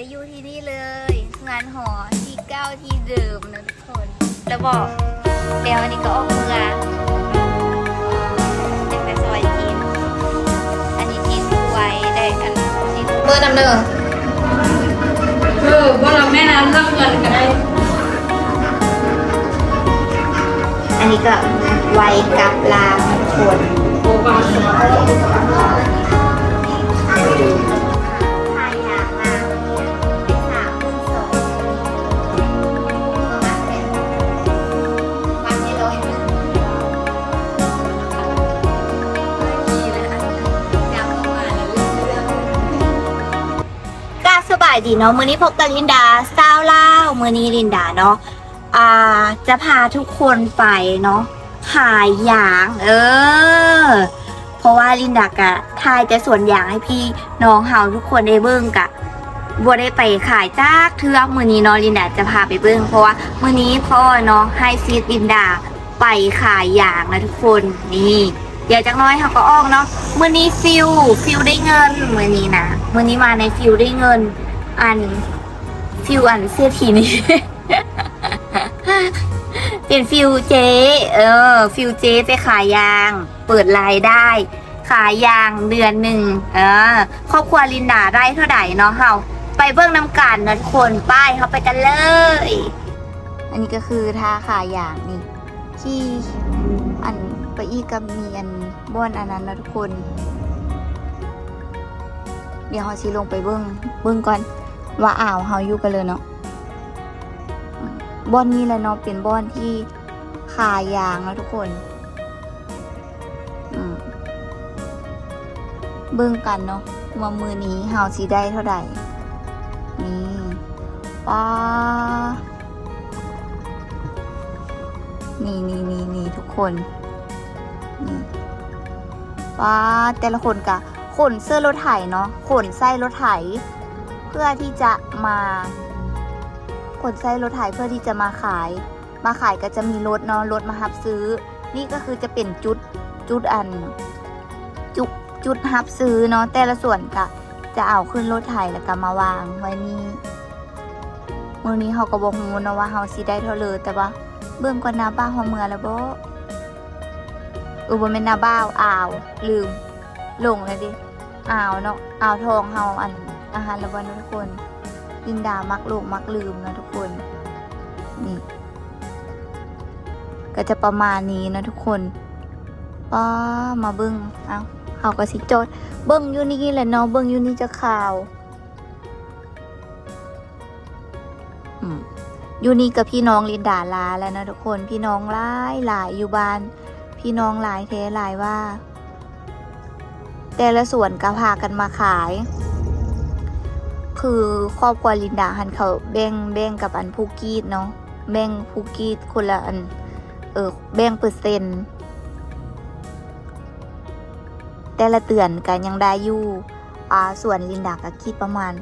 ได้อยู่ที่นี่เลย งานหอที่เก้าที่เดิมนะทุกคนแล้วบอกแล้วอันนี้ก็ออกเมืองเป็นแต่ซอยกิน อันนี้ที่สวยได้อันที่เบอร์นำเนินเออว่าเราแม่น้ำเรื่องเงินก็ได้ อันนี้ก็ไวกับลามทุกคนโอ้บาใครอยากมาายดีเนาะ มือนี้พบกับลินดาซาวเล่า มือนี้ลินดาเนาะ อ่า จะพาทุกคนไปเนาะ ขายยาง เออ เพราะว่าลินดากะทายจะส่วนยางให้พี่น้องเฮาทุกคนได้เบิ่งกะบัวได้ไปขายจากเทือกมือนี้เนาะลินดาจะพาไปเบิ่งเพราะว่ามือนี้พ่อเนาะให้ซีดลินดาไปขายยางนะทุกคน นี่เดี๋ยวจักหน้อยเขาก็ออกเนาะ มือนี้ฟิวฟิวได้เงิน มือนี้นะ มือนี้มาในฟิวได้เงิน อัน ฟิวอันเสื้อทีนี้ เป็นฟิวเจ เออ ฟิวเจไปขายยาง เปิดรายได้ ขายยางเดือนหนึ่งเออครอบครัวลินดาได้เท่าไหร่เนาะเฮาไปเบื้องน้ำกันนะทุกคนป้ายเขาไปกันเลย อันนี้ก็คือท่าขายยางนี่ที่อันไปอีกกับมีอันบ้อนอันนั้นนะทุกคน เดี๋ยวเฮาสิลงไปเบื้องเบื้องก่อน ว่าอ่าวเฮาอยู่กันเลยเนาะบอนนี้แหละเนาะเป็นบอนที่ขายยางแล้วทุกคนเบิ่งกันเนาะว่ามือนี้เฮาสิได้เท่าไหร่นี่ป้านี่นี่นี่นี่ทุกคนนี่ป้าแต่ละคนกะขนเสื้อรถไถเนาะขนไส้รถไถ เพื่อที่จะมาขนไส้รถไถเพื่อที่จะมาขาย มาขายก็จะมีรถเนาะรถมาฮับซื้อ นี่ก็คือจะเป็นจุดจุดอัน จุดจุดฮับซื้อเนาะแต่ละส่วนก็จะเอาขึ้นรถไถแล้วก็มาวางไว้นี่มือนี้เขาก็บอกฮูนะว่าเขาสิได้เท่าเลยแต่ว่าเบื้องก่อนหนาบ้าหัวเมือแล้วบ่ออบ่แม่นนาบ้าอ่าวลืมหลงเลยดิอ่าวเนาะอ่าวทองเฮาอัน อาหารละบ่เนะทุกคน ลินดามักโลกมักลืมนะทุกคน นี่ ก็จะประมาณนี้นะทุกคนป้ามาเบิ้งเอาเขาก็สิจด เบิ้งอยู่นี่แหละเนาะเบิ้งอยู่นี่จะข่าวอืมอยู่นี่กับพี่น้องลินดาลาแล้วนะทุกคนพี่น้องหลายหลายอยู่บ้าน พี่น้องหลายเทหลายว่า แต่ละส่วนก็พากันมาขาย คือครอบครัวลินดาหันเขาแบ่งแบ่งกับอันผู้กรีดเนาะแบ่งผู้กรีดคนละอัน เออแบ่งเปอร์เซ็นต์แต่ละเตือนกันยังได้อยู่อ่าส่วนลินดาก็คิดประมาณ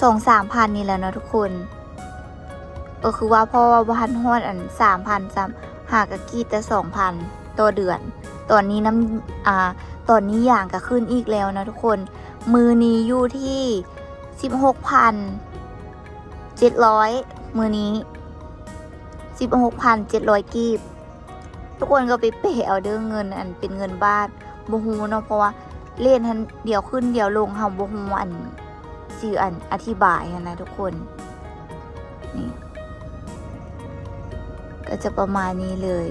สองสามพันนี่แล้วนะทุกคนก็คือว่าพ่อว่าพันฮอดอันสามพันสามหากะกีดแต่สองพันต่อเดือน ตอนนี้น้ำอ่าตอนนี้อย่างก็ขึ้นอีกแล้วนะทุกคน มือนี้อยู่ที่ สิบหกพันเจ็ดร้อยมือนี้สิบหกพันเจ็ดร้อยกีบ ทุกคนก็ไปเปเอาเด้อเงินอันเป็นเงินบาทบฮูเนาะเพราะว่าเล่นทันเดี๋ยวขึ้นเดี๋ยวลงเฮาบฮูอันชื่ออันอธิบายนะทุกคนนี่ก็จะประมาณนี้เลย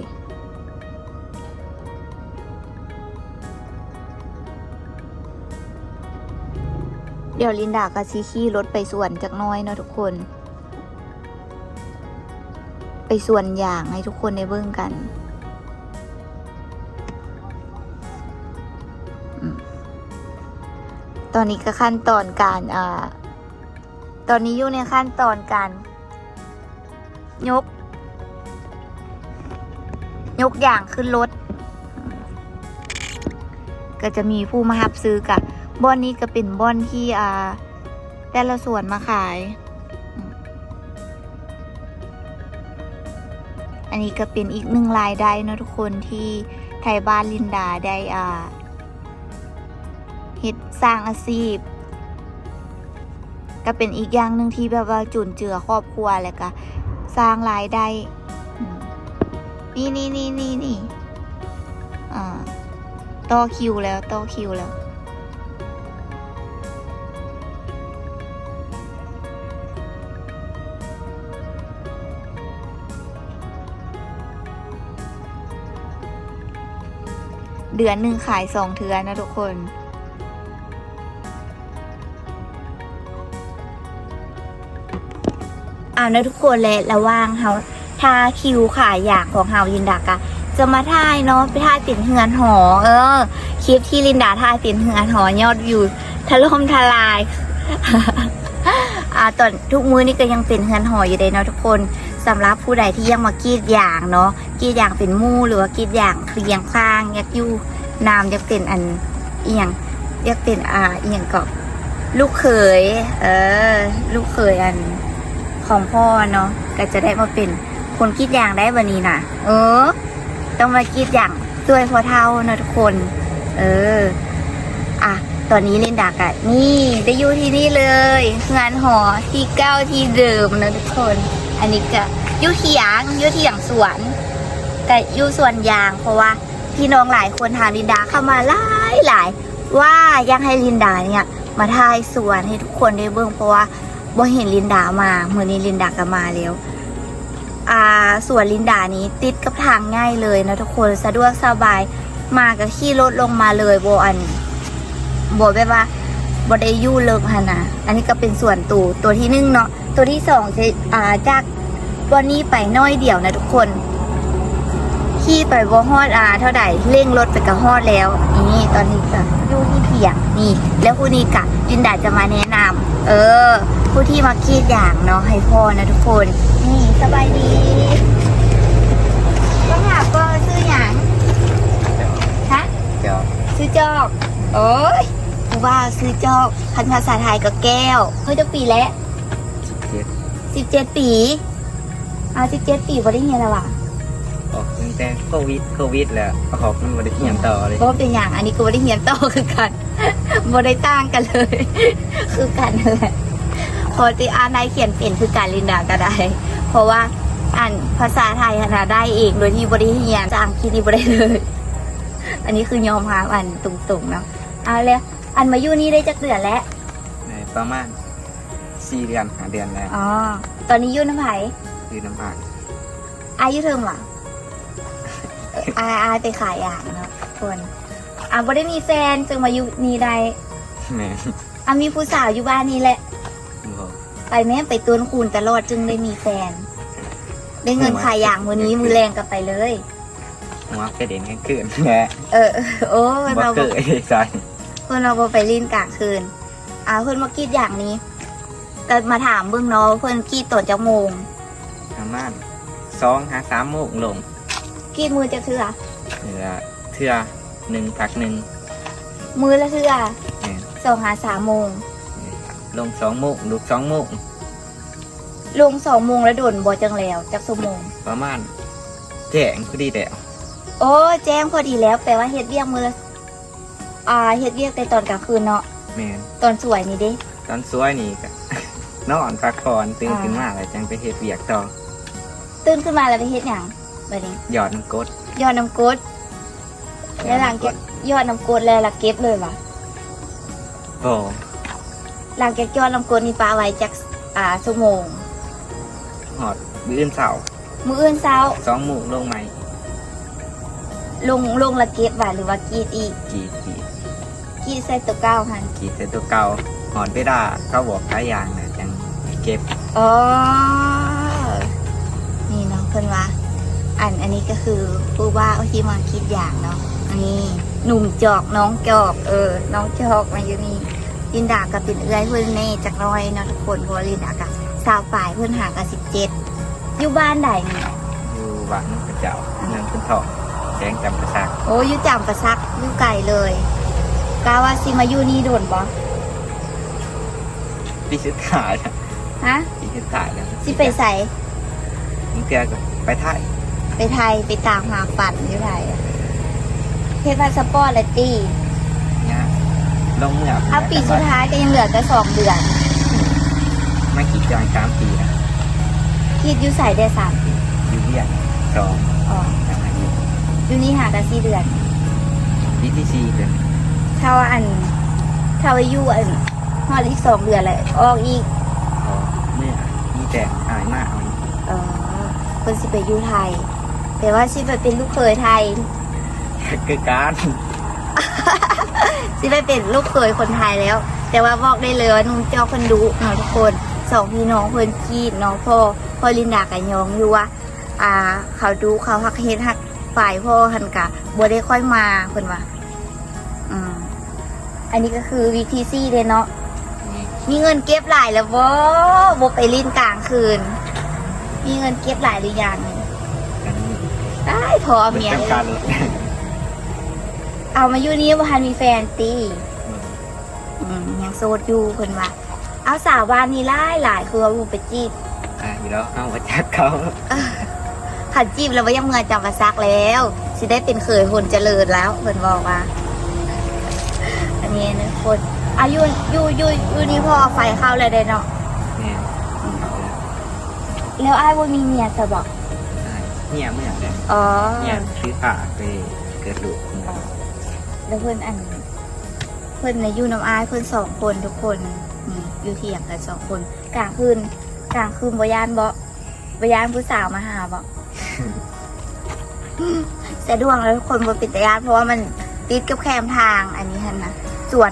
เดี๋ยวลินดากับซีขี่รถไปสวนจากน้อยเนาะทุกคน ไปสวนอย่างให้ทุกคนได้เบิ่งกันอืมตอนนี้ก็ขั้นตอนการอ่าตอนนี้อยู่ในขั้นตอนการ ยก ยกอย่างขึ้นรถ ก็จะมีผู้มารับซื้อกับ บอนนี้ก็เป็นบอนที่อ่า แต่ละส่วนมาขาย อันนี้ก็เป็นอีกหนึ่งรายได้เนอะทุกคนที่ไทยบ้านลินดาได้อ่าเฮ็ดสร้างอาชีพ ก็เป็นอีกอย่างหนึ่งที่แบบว่าจุนเจือครอบครัวแล้วก็สร้างรายได้ นี่นี่นี่นี่นี่อ่าต่อคิวแล้วต่อคิวแล้ว เดือนหนึ่งขายสองเทือนะทุกคนอ่านะทุกคนและระว่างเฮาทาคิวขายอยางของเฮายินดากะจะมาท่ายเนาะไปท่ายติดเฮือนหอ เออคลิปที่ลินดาท่ายติดเฮือนหอยอดวิวถล่มทลายอ่าตอนทุกมื้อนี่ก็ยังเป็นเฮือนหออยู่เลยเนาะทุกคนสำหรับผู้ใดที่ยังมากรีดอย่างเนาะ กีดยางเป็นมู่หรือว่ากีดยางเคียงข้างยักอยู่นามยักเป็นอันเอียงยักเป็นอ่าเอียงก็ลูกเขยเออ ลูกเขยอันของพ่อเนาะก็จะได้มาเป็นคนกีดยางได้วันนี้นะเออ ต้องมากีดยางด้วยพอเท่านะทุกคน เออ อะตอนนี้ลินดากอะนี่ได้อยู่ที่นี่เลย งานหอที่เก้าที่เดิมนะทุกคน อันนี้ก็อยู่ที่ยางอยู่ที่อย่างสวน แต่อยู่สวนยาง เพราะว่าพี่น้องหลายคนถามลินดาเข้ามาหลายหลายว่ายังให้ลินดาเนี่ยมาถ่ายสวนให้ทุกคนได้เบิ่งเพราะว่าบ่เห็นลินดามาเมื่อนี้ลินดาก็มาแล้วอ่าสวนลินดานี้ติดกับทางง่ายเลยนะทุกคนสะดวกสบายมาก็ขี่รถลงมาเลยโบอันโบแบบว่าบได้ยู่เลิกฮะนะอันนี้ก็เป็นส่วนตัวตัวที่หนึ่งเนาะตัวที่สองจะอ่าจากวันนี้ไปน้อยเดียวนะทุกคน ขี่ไปบ่ฮอดอ่าเท่าไหร่เร่งรถไปก็ฮอดแล้ว นี่ตอนนี้ก็อยู่ที่เพียงนี่ แล้วผู้นี้กะลินดาจะมาแนะนำเออ ผู้ที่มาคีดอย่างเนาะให้พ่อนะทุกคน นี่สบายดีต้องหาก็ซื้ออย่างฮะเจ้าซื้อจอกโอ้ยกูว่าซื้อจอกคันภาษาไทยก็แก้วเฮ้ยจะปีแล้วเจ็ดสิบเจ็ดปี อ่าสิบเจ็ดปีบ่ได้เฮียนแล้ววะ ออกตั้งแต่โควิดโควิดแล้วออกมันบริเทียมต่อเลยบ่เป็นอย่างอันนี้กูบ่ได้เฮียนต่อคือกันบ่ได้ต่างกันเลย คือกันนั่นแหละพอที่อ่านได้เขียนเป็นคือการลินดาก็ได้ เพราะว่าอ่านภาษาไทยนะได้เองโดยที่บ่ได้เฮียนจากอังกฤษนี่บ่ได้เลย อันนี้คือยอมรับอันตรงๆเนาะเอาเลยอันมาอยู่นี่ได้จักเดือนแล้วในประมาณสี่เดือนหาเดือนแล้วอ๋อตอนนี้อยู่น้ำไผ่คือน้ำอ่างอายุเทิมหร อเอ่ออาอาไปขายอย่างเนาะคนอ่าบ่ได้มีแฟนจึงมาอยู่นี่ได้แหม่อะมีผู้สาวอยู่บ้านนี่แหละบอกไปแม่ไปต้นคูณตลอดจึงได้มีแฟน ได้เงินขายอย่างมือนี้มือแรงกลับไปเลย หัวกระเด็นกันขึ้นแหละเออ โอ้บ่เราเกิดใส่เพื่อนเราบ่ไปลิ้นกลางคืน อ่าเพื่อนมากรีดอย่างนี้ก็มาถามเบื้องเนาะเพื่อนกรีดตอนจักโมงประมาณสองหาสามโมงลง กรีดมือจะเทื่อเหลือเทื่อหนึ่งพักหนึ่งมือละเทื่อแหม่สองหาสามโมงลงสองโมงลุกสองโมงลงสองโมงแล้วโดนบ่จังแล้วจักสมงประมาณแจ้งพอดีแล้วโอ้แจ้งพอดีแล้วแปลว่าเฮ็ดเวียกมือละอ่าเฮ็ดเวียกแต่ตอนกลางคืนเนาะแม่นตอนสวยนี่เด้ตอนสวยนี่ก็นอนพักผ่อนตื่นอ่าขึ้นมาแล้วจังไปเฮ็ดเวียกต่อตื่นขึ้นมาแล้วไปเฮ็ดหยัง บัดนี้หยอดน้ำกรดยอดน้ำกรดแล้วหลังเก็บยอดน้ำกรดแล้วล่ะเก็บเลยวะบ่หลังจากยอดน้ำกรดนี่ปลาไว้จักอ่าชั่วโมงหอดมื้ออื่นเสาร์มื้ออื่นเช้าสองโมงลงใหม่ลงลงละเก็บว่าหรือว่ากรีดอีกกรีดกรีดกรีดใส่ตัวเก้าหันกรีดเสร็จตัวเก่าหอนไปด่าเขาบอกขายยางนะจังเก็บ อ๋อ นี่เนาะเพิ่นว่า อันอันนี้ก็คือผู้ว่าที่มาคิดอย่างเนาะอันนี้หนุ่มจอกน้องจอก เออ น้องจอกมาอยู่นี่ลินดากับเป็นเอื้อยเพื่อนเน่จากน้อยเนาะทุกคนเพราะว่าลินดากับสาวฝ่ายเพื่อนหากับสิบเจ็ดอยู่บ้านใดนี่อยู่บ้านน้ำกระเจ้าเมืองคุณทองแจ้งจำประสัก โอ้อยู่จำประซักอยู่ไก่เลยกาว่าสิมาอยู่นี่โดนบ่พี่ชุดขายนะฮะพี่ชุดขายนะสิไปใส่มึงเตือกับไปถ่าย ไปไทยไปตามหาฝันอยู่ไทยอะเฮ็ดพาสปอร์ตและตีเนี่ยลงเมืองเอาปีสุดท้ายก็ยังเหลือแค่สองเดือน ไม่คิดจอยสามปีนะคิดอยู่ใส่ได้สามปีอยู่เรียนสองอ๋อทำงานอยู่อยู่นี่หากันสี่เดือนปีที่สี่เดือนถ้าว่าอันถ้าว่าอยู่อันฮอดอีกสองเดือนเลยออกอีกพอเมื่อมีแต่อายมากเอาเออเพิ่นสิไปอยู่ไทย แต่ว่าสิไปเป็นลูกเคยไทย คือการสิไปเป็นลูกเคยคนไทยแล้ว แต่ว่าบอกได้เลยว่านุ่งเจ้าเพิ่นดุเนาะทุกคนสองพี่น้องเพิ่นคีดเน้องพ่อพ่อลินดากับยองอยู่ว่าอ่า เขาดูเขาฮักเฮ็ดฮักฝ่ายพ่อหันกะบ่ได้ค่อยมาเพิ่นว่าอืมอันนี้ก็คือวิธีซี่เด้เนาะมีเงินเก็บหลายแล้วบ่บ่ไปลิ้นกลางคืน มีเงินเก็บหลายหรือยังกันนี่ ได้พอเป็นเมียจำกัดเลยเอามาอยู่นี่บ่ทันมีแฟนตีอืมยังโสดอยู่เพิ่นว่า เอาสาวบ้านนี้หลายหลายคือว่าบ่ไปจีบอ่าอยู่แล้วเอามาจากเขาขันจีบแล้วว่ายังเมื่อจำกระซักแล้วสิได้เป็นเคยคนเจริญแล้วเพิ่นบอกว่าอันนี้นะคนอายุอยู่อยู่อยู่นี่พอไฟเข้าแล้วได้เนาะเนี่ยแล้วอ้ายบ่มีเมียจะบอก เนี่ยเมื่อไหร่อ๋อเนี่ยซื้อผ้าไปเกิดลูกแล้วเพื่อนอัน เพื่อนในะอยูน้ำอายเพื่อนสองคนทุกคนนี่อยู่เที่ยงกันสองคนกลางคืนกลางคืนบยานบ่บยานผู้สาวมาหาบ่สะดวกแล้วทุกคนบนปิดยานเพราะว่ามันติดกับแคมทางอันนี้ฮันนะส่วน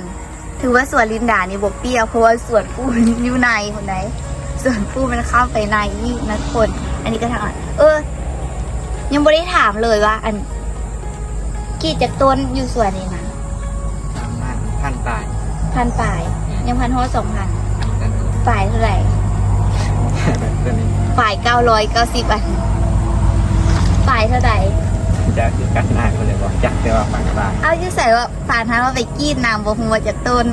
ถือว่าส่วนลินดานี่บกเปรี้ยวเพราะว่าส่วนปูอยู่ในคนไหนส่วนปูมันเข้าไปในนี่นะทุกคน อันนี้ก็ทางอะเออ ยังไม่ได้ถามเลยว่า อัน กี่จากต้นอยู่ส่วนนี้นะทำงานพันปลายพันป่าย ยังพันห้อสองพันกันป่ายเท่าไหร่ตัวนี้ป่ายเก้าร้อยเก้าสิบอันป่ายเท่าไหร่จะคือกันหน้าก็เลยบอกจักแต่ว่าพันปลายเอาที่ใส่ว่าผ่านทางว่าไปกีดน้ำบหัวจากต้น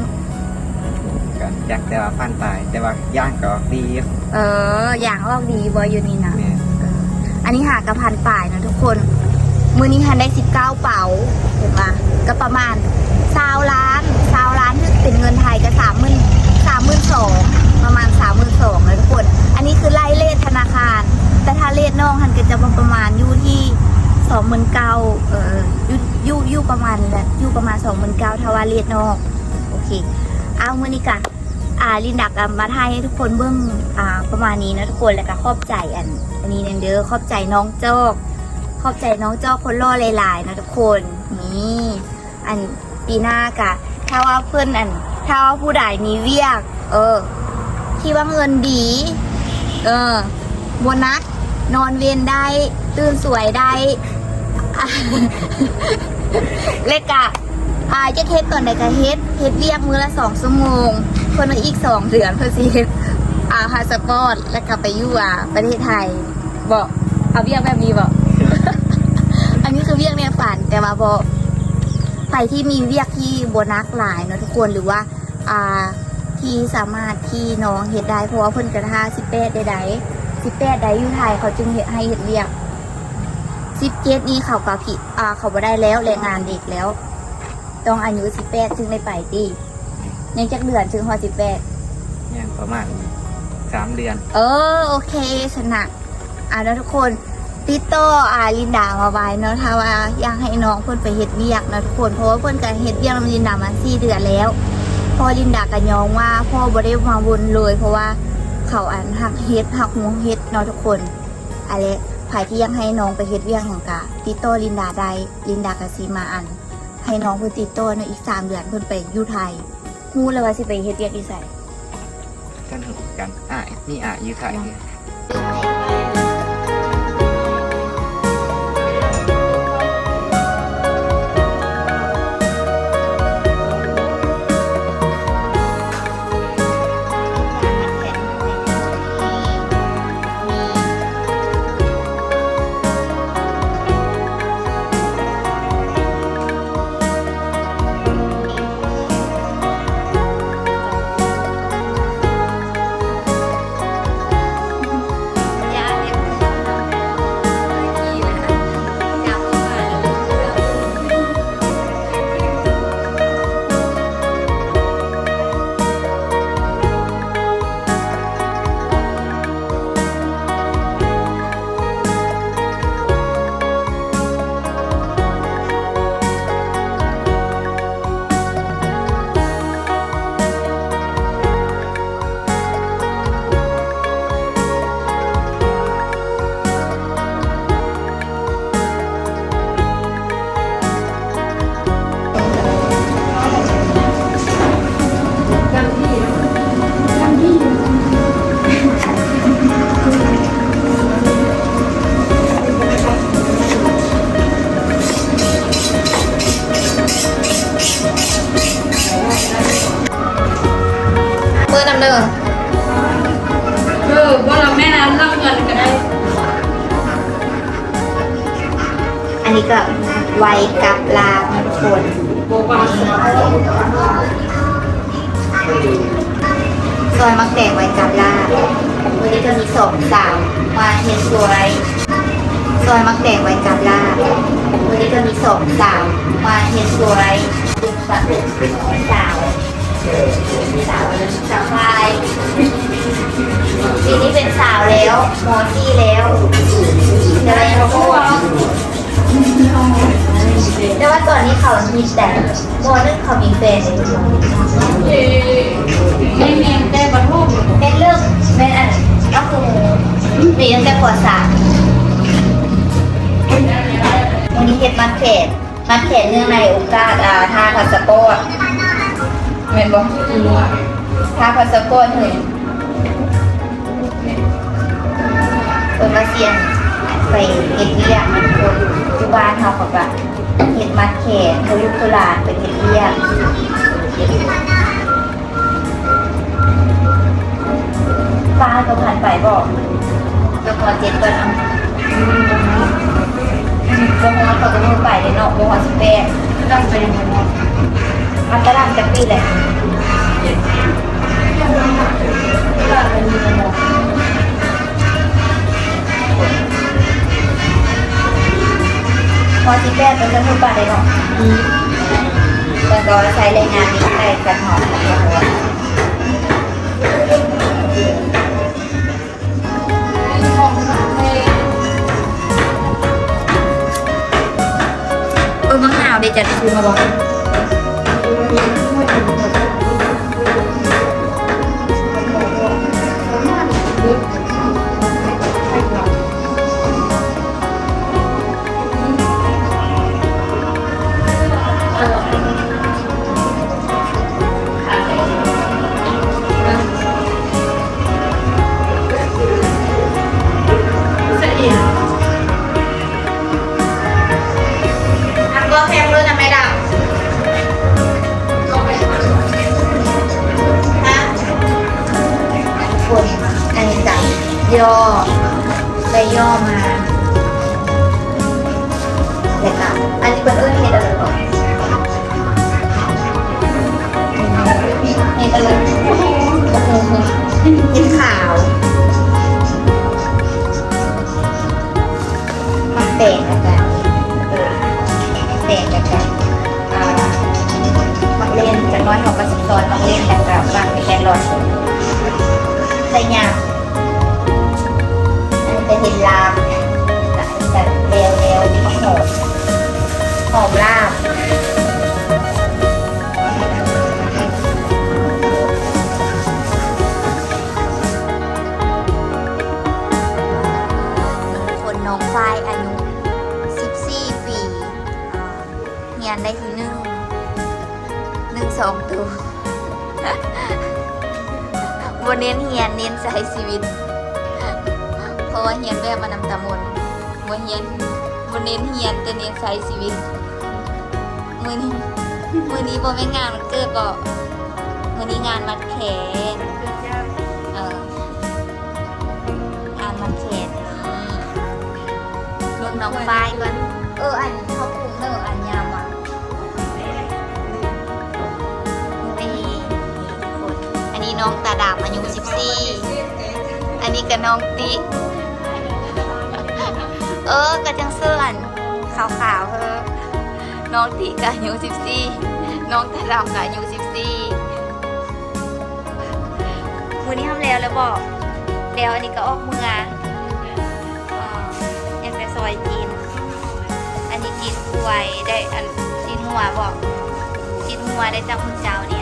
กันจักแต่ว่าพันปลาย แต่ว่าย่างก็ดีอยู่เออ อย่างออกดีบอยอยู่นี่นะเนี่ยเอออั นนี้หากระพันป่ายนะทุกคน มือนี้ทันได้สิบเก้าเป๋าเห็นปะก็ประมาณสาวล้านสาวล้านที่เป็นเงินไทยก็สามหมื่นสามหมื่นสองประมาณสามหมื่นสองเลยทุกคน อันนี้คือไล่เลทธนาคาร แต่ถ้าเลทนอกทันก็จะประมาณอยู่ที่สองหมื่นเก้าเอออยู่อยู่ยู่ประมาณนี้แหละอยู่ประมาณสองหมื่นเก้าถ้าว่าเลทนอก โอเค เอามือนี้กะอ่า ลินดักมาไทยให้ทุกคนเบื้องอ่าประมาณนี้นะทุกคนแล้วก็ขอบใจอัน อันนี้เด้อขอบใจน้องโจกขอบใจน้องเจ้าคนล่อหลายๆนะทุกคนนี่อันปีหน้ากะถ้าว่าเพื่อนอัน ถ้าว่าผู้ใดมีเวียก เออที่ว่าเงินดี เออโบนัสนอนเวียนได้ตื่นสวยได้เลกกะ อ่าจะเทสตอนใดก็เฮ็ดเฮ็ดเรียกมือละสองชั่วโมงคนละอีกสองเดือนเพื่อสิเฮ็ดอ่าพาสปอร์ตแล้วกลับไปอยู่อ่าประเทศไทยบอกเอาเวียกแบบนี้บอกอันนี้คือเวียกในฝันแต่ว่าพอใครที่มีเวียกที่โบนัสหลายเนอะทุกคนหรือว่าอ่าที่สามารถที่น้องเฮ็ดได้เพราะว่าเพิ่นกระทาสิบแปดใดๆสิบแปดใดอยู่ไทยเขาจึงเฮ็ดให้เฮ็ดเวียกสิบเจ็ดนี้เขาก็ผิดอ่าเขาบ่ได้แล้วแรงงานเด็กแล้ว ต้องอายุสิบแปดจึงได้ไปตียังจักเดือนจึงพอสิบแปดย่างประมาณสามเดือน เออโอเคชนะอ่าแล้วทุกคนติดต่ออ่าลินดามาไว้เนาะถ้าว่าอยากให้น้องเพิ่นไปเฮ็ดเวียกเนาะทุกคนเพราะว่าเพิ่นก็เฮ็ดเวียกนำลินดามาสี่เดือนแล้วพอลินดาก็ยองว่าพ่อบ่ได้มาวนเลย เพราะว่าเขาอันหักเฮ็ดหักหัวเฮ็ดเนาะทุกคนอะไรใครที่ยังให้น้องไปเฮ็ดเวียกของกะติดต่อลินดาได้ลินดาก็สิมาอัน ให้น้องเพิ่นติดต่อเนาะอีกสามเดือนเพิ่นไปอยู่ไทยฮู้เลยว่าสิไปเฮ็ดเวียกอีไส กันหูกันอะนี่อะอยู่ไทยเนี่ย นนี้ก็ไวกับลาบนะทุกคนซอยมักแตงไวกับลาบวันนี้ก็มีสองสาวมาเห็นสวยซอยมักแตงไว้กับลาบวันนี้ก็มีสองสาวมาเห็นสวยสาวสาวสาวสาวพายปีนี้เป็นสาวแล้วมอที่แล้วแต่ว่ายังพูด แต่ว่าตอนนี้เขามีแต่มอนึงเขามีแฟนเลยทุกคนไม่เมียนได้บรรทุกเป็นเรื่องเป็นอันก็คือมีตั้งแต่ปสามวันนี้เห็ดมัดเขตมัดเขตเนื่องในโอกาสอ่าทาพาสปอร์ตเห็นบ่ทาพาสปอร์ตเห็นคนมาเซียน ไปเห็ดเรียกมันคนที่บ้านเขาเขาก็เห็ดมัดเขตเขายุคุลานไปเห็ดเรียกฟ้าก็ผ่านไปบอกก็พอเจ็ดก่อนเอาก็มอเขาก็มือไปเลยเนาะบ่ฮอดสิแปดต้องไปยังไงบ้างมันตะลังจะปีแหละ พอสิแปดก็จะมือไปเลยเนาะแต่ก็ใช้แรงงานนี้ไปกันหอมเออมะนาวไดี๋ยวจะซื้อมาบอก นได้ทีหนึ่งหนึ่งสองตัวบนเน้นเฮียนเน้นใช้ชีวิต เพราะว่าเฮียนแบบมานำตามนบนเฮียนบนเน้นเฮียนแต่เน้นใช้ชีวิต มือนี้มือนี้บนไม่งานมันเกิดบอมือนี้งานมัดแขนเอองานมัดแขนนี่ลูกน้องฝ้ายก่อนเอออัน นนี้น้องตาดำอายุ14 อันนี้ก็น้องติ เออก็จังเสื้อนขาวๆเออน้องติก็อายุ14 น้องตาดำก็อายุ14มือนี้ทำแล้วแล้วบอกแล้วอันนี้ก็ออกเมืองอ่ายังแต่ซอยจีนอันนี้จีนกล้วยได้อันจีนหัวบอกกินหัวได้จากคุณเจ้าเนี่อันนี้อะอั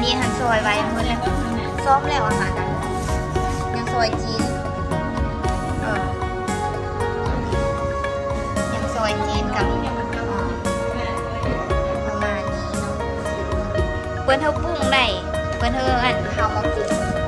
นนี้หันซอยไว้เมื่อแล้วซ้อมแล้วอาหารนั้นยังซอยจีนเออยังซอยจีนกับประมาณนี้เนาะเปิ้นเธอปรุงได้เปิ้นเธออันเฮามาปรุง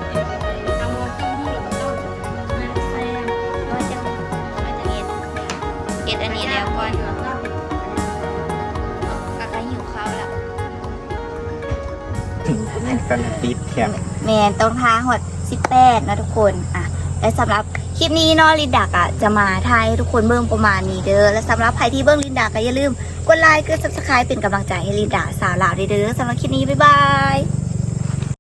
กันปิดแถบแมนต้องทาหดสิบแปดนะทุกคนอะและสำหรับคลิปนี้เนาะลินดักอะจะมาทายทุกคนเบิ่งประมาณนี้เด้อและสำหรับใครที่เบิ่งลินดักก็อย่าลืมกดไลค์กดซับสไครป์เป็นกำลังใจให้ลินดักสาวลาวเด้อสำหรับคลิปนี้บ๊ายบาย